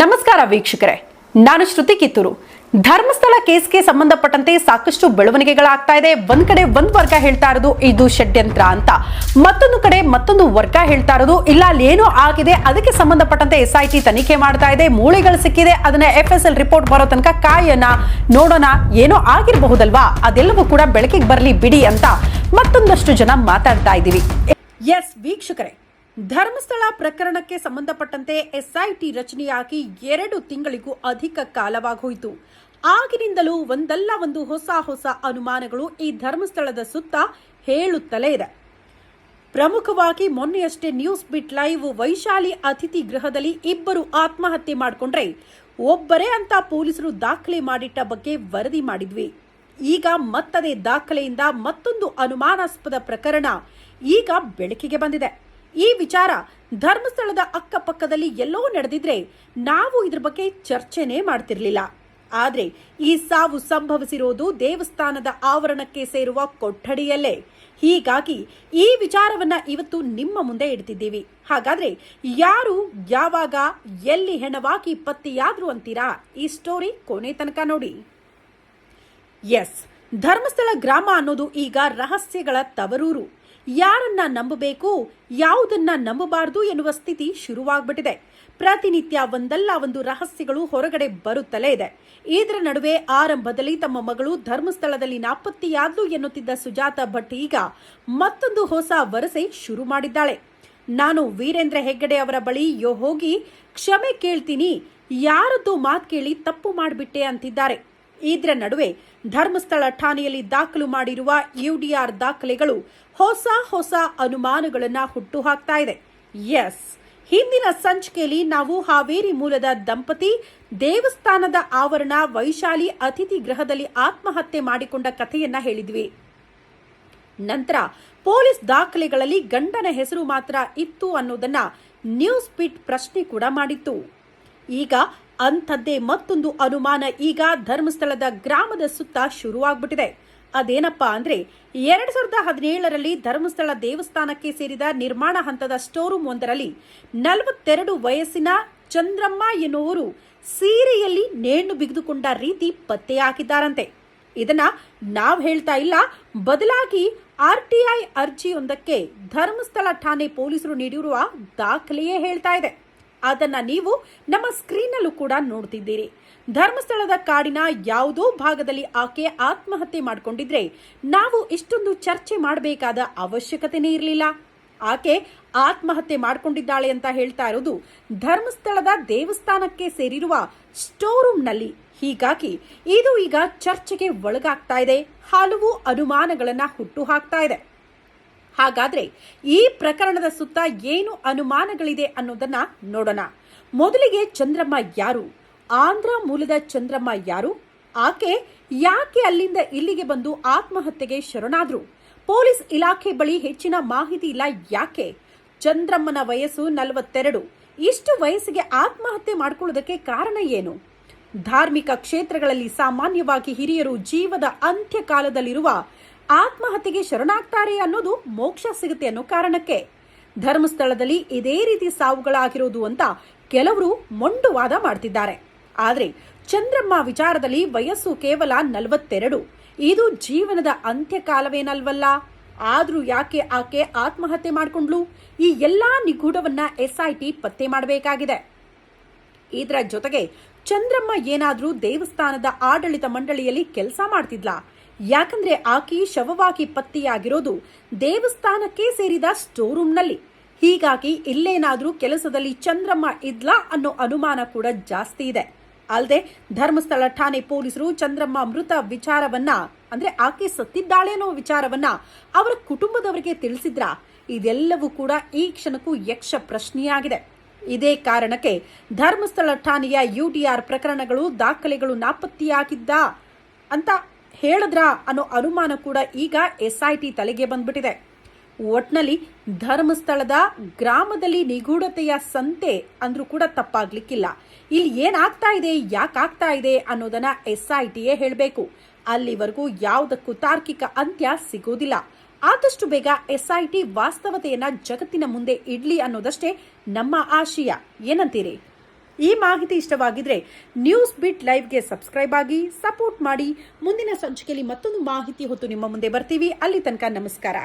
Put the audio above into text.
ನಮಸ್ಕಾರ ವೀಕ್ಷಕರೇ. ನಾನು ಶ್ರುತಿ ಕಿತ್ತೂರು. ಧರ್ಮಸ್ಥಳ ಕೇಸ್ಗೆ ಸಂಬಂಧಪಟ್ಟಂತೆ ಸಾಕಷ್ಟು ಬೆಳವಣಿಗೆಗಳಾಗ್ತಾ ಇದೆ. ಒಂದ್ ಕಡೆ ಒಂದ್ ವರ್ಗ ಹೇಳ್ತಾ ಇರೋದು ಇದು ಷಡ್ಯಂತ್ರ ಅಂತ. ಮತ್ತೊಂದು ಕಡೆ ಮತ್ತೊಂದು ವರ್ಗ ಹೇಳ್ತಾ ಇರೋದು ಇಲ್ಲ ಏನೋ ಆಗಿದೆ, ಅದಕ್ಕೆ ಸಂಬಂಧಪಟ್ಟಂತೆ ಎಸ್ ಐ ಟಿ ತನಿಖೆ ಮಾಡ್ತಾ ಇದೆ, ಮೂಳೆಗಳು ಸಿಕ್ಕಿದೆ, ಅದನ್ನ ಎಫ್ ಎಸ್ ಎಲ್ ರಿಪೋರ್ಟ್ ಬರೋ ತನಕ ಕಾಯೋಣ ನೋಡೋಣ, ಏನೋ ಆಗಿರಬಹುದಲ್ವಾ? ಅದೆಲ್ಲವೂ ಕೂಡ ಬೆಳಕಿಗೆ ಬರಲಿ ಬಿಡಿ ಅಂತ ಮತ್ತೊಂದಷ್ಟು ಜನ ಮಾತಾಡ್ತಾ ಇದೀವಿ ಎಸ್ ವೀಕ್ಷಕರೇ ಧರ್ಮಸ್ಥಳ ಪ್ರಕರಣಕ್ಕೆ ಸಂಬಂಧಪಟ್ಟಂತೆ ಎಸ್ಐಟಿ ರಚನೆಯಾಗಿ ಎರಡು ತಿಂಗಳಿಗೂ ಅಧಿಕ ಕಾಲವಾಗೋಯಿತು. ಆಗಿನಿಂದಲೂ ಒಂದಲ್ಲ ಒಂದು ಹೊಸ ಹೊಸ ಅನುಮಾನಗಳು ಈ ಧರ್ಮಸ್ಥಳದ ಸುತ್ತ ಹೇಳುತ್ತಲೇ ಇದೆ. ಪ್ರಮುಖವಾಗಿ ಮೊನ್ನೆಯಷ್ಟೇ ನ್ಯೂಸ್ ಬಿಟ್ ಲೈವ್ ವೈಶಾಲಿ ಅತಿಥಿ ಗೃಹದಲ್ಲಿ ಇಬ್ಬರು ಆತ್ಮಹತ್ಯೆ ಮಾಡಿಕೊಂಡ್ರೆ ಒಬ್ಬರೇ ಅಂತ ಪೊಲೀಸರು ದಾಖಲೆ ಮಾಡಿಟ್ಟ ಬಗ್ಗೆ ವರದಿ ಮಾಡಿದ್ವಿ. ಈಗ ಮತ್ತದೇ ದಾಖಲೆಯಿಂದ ಮತ್ತೊಂದು ಅನುಮಾನಾಸ್ಪದ ಪ್ರಕರಣ ಈಗ ಬೆಳಕಿಗೆ ಬಂದಿದೆ. ಈ ವಿಚಾರ ಧರ್ಮಸ್ಥಳದ ಅಕ್ಕಪಕ್ಕದಲ್ಲಿ ಎಲ್ಲೋ ನಡೆದಿದ್ರೆ ನಾವು ಇದ್ರ ಬಗ್ಗೆ ಚರ್ಚೆನೇ ಮಾಡ್ತಿರ್ಲಿಲ್ಲ. ಆದ್ರೆ ಈ ಸಾವು ಸಂಭವಿಸಿರೋದು ದೇವಸ್ಥಾನದ ಆವರಣಕ್ಕೆ ಸೇರುವ ಕೊಠಡಿಯಲ್ಲೇ. ಹೀಗಾಗಿ ಈ ವಿಚಾರವನ್ನ ಇವತ್ತು ನಿಮ್ಮ ಮುಂದೆ ಇಡ್ತಿದ್ದೀವಿ. ಹಾಗಾದ್ರೆ ಯಾರು, ಯಾವಾಗ, ಎಲ್ಲಿ ಹೆಣವಾಗಿ ಪತ್ತೆಯಾದ್ರು ಅಂತೀರಾ? ಈ ಸ್ಟೋರಿ ಕೊನೆ ತನಕ ನೋಡಿ. ಎಸ್ ಧರ್ಮಸ್ಥಳ ಗ್ರಾಮ ಅನ್ನೋದು ಈಗ ರಹಸ್ಯಗಳ ತವರೂರು. ಯಾರನ್ನ ನಂಬಬೇಕು, ಯಾವುದನ್ನ ನಂಬಬಾರದು ಎನ್ನುವ ಸ್ಥಿತಿ ಶುರುವಾಗ್ಬಿಟ್ಟಿದೆ. ಪ್ರತಿನಿತ್ಯ ಒಂದಲ್ಲ ಒಂದು ರಹಸ್ಯಗಳು ಹೊರಗಡೆ ಬರುತ್ತಲೇ ಇದೆ. ಇದರ ನಡುವೆ ಆರಂಭದಲ್ಲಿ ತಮ್ಮ ಮಗಳು ಧರ್ಮಸ್ಥಳದಲ್ಲಿ ನಾಪತ್ತೆಯಾದ್ಲು ಎನ್ನುತ್ತಿದ್ದ ಸುಜಾತ ಭಟ್ ಈಗ ಮತ್ತೊಂದು ಹೊಸ ವರಸೆ ಶುರು ಮಾಡಿದ್ದಾಳೆ. ನಾನು ವೀರೇಂದ್ರ ಹೆಗ್ಗಡೆ ಅವರ ಬಳಿ ಯೋ ಹೋಗಿ ಕ್ಷಮೆ ಕೇಳ್ತೀನಿ, ಯಾರದ್ದು ಮಾತು ಕೇಳಿ ತಪ್ಪು ಮಾಡಿಬಿಟ್ಟೆ ಅಂತಿದ್ದಾರೆ. ಇದರ ನಡುವೆ ಧರ್ಮಸ್ಥಳ ಠಾಣೆಯಲ್ಲಿ ದಾಖಲು ಮಾಡಿರುವ ಯುಡಿಆರ್ ದಾಖಲೆಗಳು ಹೊಸ ಹೊಸ ಅನುಮಾನಗಳನ್ನು ಹುಟ್ಟು ಹಾಕ್ತಾ ಇದೆ. ಎಸ್. ಹಿಂದಿನ ಸಂಚಿಕೆಯಲ್ಲಿ ನಾವು ಹಾವೇರಿ ಮೂಲದ ದಂಪತಿ ದೇವಸ್ಥಾನದ ಆವರಣ ವೈಶಾಲಿ ಅತಿಥಿ ಗೃಹದಲ್ಲಿ ಆತ್ಮಹತ್ಯೆ ಮಾಡಿಕೊಂಡ ಕಥೆಯನ್ನ ಹೇಳಿದ್ವಿ. ನಂತರ ಪೊಲೀಸ್ ದಾಖಲೆಗಳಲ್ಲಿ ಗಂಡನ ಹೆಸರು ಮಾತ್ರ ಇತ್ತು ಅನ್ನೋದನ್ನ ನ್ಯೂಸ್ ಪಿಟ್ ಪ್ರಶ್ನೆ ಕೂಡ ಮಾಡಿತ್ತು. ಈಗ ಅಂಥದ್ದೇ ಮತ್ತೊಂದು ಅನುಮಾನ ಈಗ ಧರ್ಮಸ್ಥಳದ ಗ್ರಾಮದ ಸುತ್ತ ಶುರುವಾಗ್ಬಿಟ್ಟಿದೆ. ಅದೇನಪ್ಪಾ ಅಂದ್ರೆ, ಎರಡ್ ಸಾವಿರದ ಹದಿನೇಳರಲ್ಲಿ ಧರ್ಮಸ್ಥಳ ದೇವಸ್ಥಾನಕ್ಕೆ ಸೇರಿದ ನಿರ್ಮಾಣ ಹಂತದ ಸ್ಟೋರೂಮ್ ರೂಮ್ ಒಂದರಲ್ಲಿ ನಲವತ್ತೆರಡು ವಯಸ್ಸಿನ ಚಂದ್ರಮ್ಮ ಎನ್ನುವರು ಸೀರೆಯಲ್ಲಿ ನೇಣು ಬಿಗಿದುಕೊಂಡ ರೀತಿ ಪತ್ತೆಯಾಗಿದ್ದಾರಂತೆ ಇದನ್ನ ನಾವು ಹೇಳ್ತಾ ಇಲ್ಲ. ಬದಲಾಗಿ ಆರ್ಟಿಐ ಅರ್ಜಿಯೊಂದಕ್ಕೆ ಧರ್ಮಸ್ಥಳ ಠಾಣೆ ಪೊಲೀಸರು ನೀಡಿರುವ ದಾಖಲೆಯೇ ಹೇಳ್ತಾ ಇದೆ. ಅದನ್ನ ನೀವು ನಮ್ಮ ಸ್ಕ್ರೀನಲ್ಲೂ ಕೂಡ ನೋಡ್ತಿದ್ದೀರಿ. ಧರ್ಮಸ್ಥಳದ ಕಾಡಿನ ಯಾವುದೋ ಭಾಗದಲ್ಲಿ ಆಕೆ ಆತ್ಮಹತ್ಯೆ ಮಾಡಿಕೊಂಡಿದ್ರೆ ನಾವು ಇಷ್ಟೊಂದು ಚರ್ಚೆ ಮಾಡಬೇಕಾದ ಅವಶ್ಯಕತೆನೇ ಇರಲಿಲ್ಲ. ಆಕೆ ಆತ್ಮಹತ್ಯೆ ಮಾಡಿಕೊಂಡಿದ್ದಾಳೆ ಅಂತ ಹೇಳ್ತಾ ಇರೋದು ಧರ್ಮಸ್ಥಳದ ದೇವಸ್ಥಾನಕ್ಕೆ ಸೇರಿರುವ ಸ್ಟೋರ್ ರೂಮ್ನಲ್ಲಿ ಹೀಗಾಗಿ ಇದು ಈಗ ಚರ್ಚೆಗೆ ಒಳಗಾಗ್ತಾ ಇದೆ. ಹಲವು ಅನುಮಾನಗಳನ್ನು ಹುಟ್ಟು ಹಾಕ್ತಾ ಇದೆ. ಹಾಗಾದ್ರೆ ಈ ಪ್ರಕರಣದ ಸುತ್ತ ಏನು ಅನುಮಾನಗಳಿದೆ ಅನ್ನೋದನ್ನ ನೋಡೋಣ. ಮೊದಲಿಗೆ ಚಂದ್ರಮ್ಮ ಯಾರು? ಆಂಧ್ರ ಮೂಲದ ಚಂದ್ರಮ್ಮ ಯಾರು? ಆಕೆ ಯಾಕೆ ಅಲ್ಲಿಂದ ಇಲ್ಲಿಗೆ ಬಂದು ಆತ್ಮಹತ್ಯೆಗೆ ಶರಣಾದ್ರು? ಪೊಲೀಸ್ ಇಲಾಖೆ ಬಳಿ ಹೆಚ್ಚಿನ ಮಾಹಿತಿ ಇಲ್ಲ ಯಾಕೆ? ಚಂದ್ರಮ್ಮನ ವಯಸ್ಸು ನಲವತ್ತೆರಡು. ಇಷ್ಟು ವಯಸ್ಸಿಗೆ ಆತ್ಮಹತ್ಯೆ ಮಾಡಿಕೊಳ್ಳೋದಕ್ಕೆ ಕಾರಣ ಏನು? ಧಾರ್ಮಿಕ ಕ್ಷೇತ್ರಗಳಲ್ಲಿ ಸಾಮಾನ್ಯವಾಗಿ ಹಿರಿಯರು ಜೀವದ ಅಂತ್ಯಕಾಲದಲ್ಲಿರುವ ಆತ್ಮಹತ್ಯೆಗೆ ಶರಣಾಗ್ತಾರೆ ಅನ್ನೋದು ಮೋಕ್ಷ ಸಿಗುತ್ತೆ ಅನ್ನೋ ಕಾರಣಕ್ಕೆ. ಧರ್ಮಸ್ಥಳದಲ್ಲಿ ಇದೇ ರೀತಿ ಸಾವುಗಳಾಗಿರೋದು ಅಂತ ಕೆಲವರು ಮೊಂಡುವಾದ ಮಾಡ್ತಿದ್ದಾರೆ. ಆದರೆ ಚಂದ್ರಮ್ಮ ವಿಚಾರದಲ್ಲಿ ವಯಸ್ಸು ಕೇವಲ ನಲವತ್ತೆರಡು. ಇದು ಜೀವನದ ಅಂತ್ಯಕಾಲವೇನಲ್ವಲ್ಲ? ಆದ್ರೂ ಯಾಕೆ ಆಕೆ ಆತ್ಮಹತ್ಯೆ ಮಾಡಿಕೊಂಡ್ಲು ಈ ಎಲ್ಲಾ ನಿಗೂಢವನ್ನ ಎಸ್ಐಟಿ ಪತ್ತೆ ಮಾಡಬೇಕಾಗಿದೆ. ಇದರ ಜೊತೆಗೆ ಚಂದ್ರಮ್ಮ ಏನಾದ್ರೂ ದೇವಸ್ಥಾನದ ಆಡಳಿತ ಮಂಡಳಿಯಲ್ಲಿ ಕೆಲಸ ಮಾಡ್ತಿದ್ಲಾ? ಯಾಕಂದ್ರೆ ಆಕೆ ಶವವಾಗಿ ಪತ್ತೆಯಾಗಿರೋದು ದೇವಸ್ಥಾನಕ್ಕೆ ಸೇರಿದ ಸ್ಟೋರ್ ರೂಮ್ನಲ್ಲಿ ಹೀಗಾಗಿ ಇಲ್ಲೇನಾದ್ರೂ ಕೆಲಸದಲ್ಲಿ ಚಂದ್ರಮ್ಮ ಇದ್ಲಾ ಅನ್ನೋ ಅನುಮಾನ ಕೂಡ ಜಾಸ್ತಿ ಇದೆ. ಅಲ್ಲದೆ ಧರ್ಮಸ್ಥಳ ಠಾಣೆ ಪೊಲೀಸರು ಚಂದ್ರಮ್ಮ ಮೃತ ವಿಚಾರವನ್ನ, ಅಂದ್ರೆ ಆಕೆ ಸತ್ತಿದ್ದಾಳೆ ಅನ್ನೋ ವಿಚಾರವನ್ನ ಅವರ ಕುಟುಂಬದವರಿಗೆ ತಿಳಿಸಿದ್ರ? ಇದೆಲ್ಲವೂ ಕೂಡ ಈ ಕ್ಷಣಕ್ಕೂ ಯಕ್ಷ ಪ್ರಶ್ನೆಯಾಗಿದೆ. ಇದೇ ಕಾರಣಕ್ಕೆ ಧರ್ಮಸ್ಥಳ ಠಾಣೆಯ ಯುಡಿಆರ್ ಪ್ರಕರಣಗಳು, ದಾಖಲೆಗಳು ನಾಪತ್ತೆಯಾಗಿದ್ದ ಅಂತ ಹೇಳಿದ್ರ ಅನ್ನೋ ಅನುಮಾನ ಕೂಡ ಈಗ ಎಸ್ಐಟಿ ತಲೆಗೆ ಬಂದ್ಬಿಟ್ಟಿದೆ. ಒಟ್ನಲ್ಲಿ ಧರ್ಮಸ್ಥಳದ ಗ್ರಾಮದಲ್ಲಿ ನಿಗೂಢತೆಯ ಸಂತೆ ಅಂದ್ರೂ ಕೂಡ ತಪ್ಪಾಗ್ಲಿಕ್ಕಿಲ್ಲ. ಇಲ್ಲಿ ಏನಾಗ್ತಾ ಇದೆ, ಯಾಕಾಗ್ತಾ ಇದೆ ಅನ್ನೋದನ್ನ ಎಸ್ಐಟಿಯೇ ಹೇಳಬೇಕು. ಅಲ್ಲಿವರೆಗೂ ಯಾವುದಕ್ಕೂ ತಾರ್ಕಿಕ ಅಂತ್ಯ ಸಿಗೋದಿಲ್ಲ. ಆದಷ್ಟು ಬೇಗ ಎಸ್ಐಟಿ ವಾಸ್ತವತೆಯನ್ನ ಜಗತ್ತಿನ ಮುಂದೆ ಇಡ್ಲಿ ಅನ್ನೋದಷ್ಟೇ ನಮ್ಮ ಆಶಯ. ಏನಂತೀರಿ? ಈ ಮಾಹಿತಿ ಇಷ್ಟವಾಗಿದ್ರೆ ನ್ಯೂಸ್ ಬಿಟ್ ಲೈವ್ಗೆ ಸಬ್ಸ್ಕ್ರೈಬ್ ಆಗಿ ಸಪೋರ್ಟ್ ಮಾಡಿ. ಮುಂದಿನ ಸಂಚಿಕೆಯಲ್ಲಿ ಮತ್ತೊಂದು ಮಾಹಿತಿ ಹೊತ್ತು ನಿಮ್ಮ ಮುಂದೆ ಬರ್ತೀವಿ. ಅಲ್ಲಿ ತನಕ ನಮಸ್ಕಾರ.